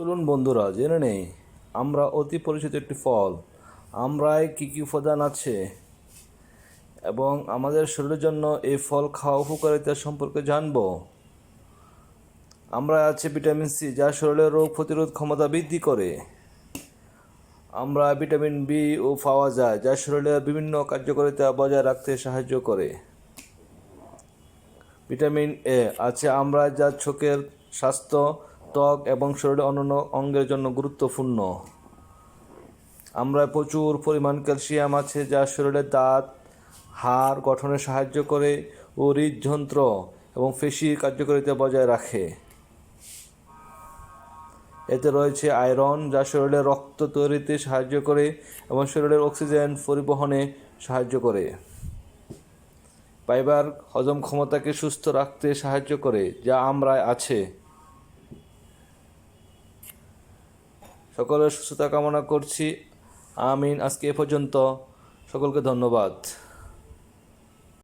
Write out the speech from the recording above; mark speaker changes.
Speaker 1: চলুন বন্ধুরা, জেনে নেই। আমরা অতি পরিচিত একটি ফল। আমরায় কী কী উপাদান আছে? এবং আমাদের শরীরের জন্য এই ফল খাওয়া উপকারিতা সম্পর্কে জানব। আমরা আছে ভিটামিন সি, যা শরীরের রোগ প্রতিরোধ ক্ষমতা বৃদ্ধি করে। আমরা ভিটামিন বি ও পাওয়া যায়, যা শরীরের বিভিন্ন কার্যকারিতা বজায় রাখতে সাহায্য করে। ভিটামিন এ আছে আমরা যা চোখের স্বাস্থ্য ত্বক এবং শরীরের অন্যান্য অঙ্গের জন্য গুরুত্বপূর্ণ। আমরা প্রচুর পরিমাণ ক্যালসিয়াম আছে যা শরীরের দাঁত, হাড় গঠনে সাহায্য করে ও হৃদযন্ত্র এবং পেশির কার্যকারিতা বজায় রাখে। এতে রয়েছে আয়রন যা শরীরে রক্ত তৈরিতে সাহায্য করে এবং শরীরের অক্সিজেন পরিবহনে সাহায্য করে। ফাইবার হজম ক্ষমতাকে সুস্থ রাখতে সাহায্য করে, যা আমরায় আছে। সকলের সুস্থতা কামনা করছি। আমিন। আজকে এ পর্যন্ত। সকলকে ধন্যবাদ।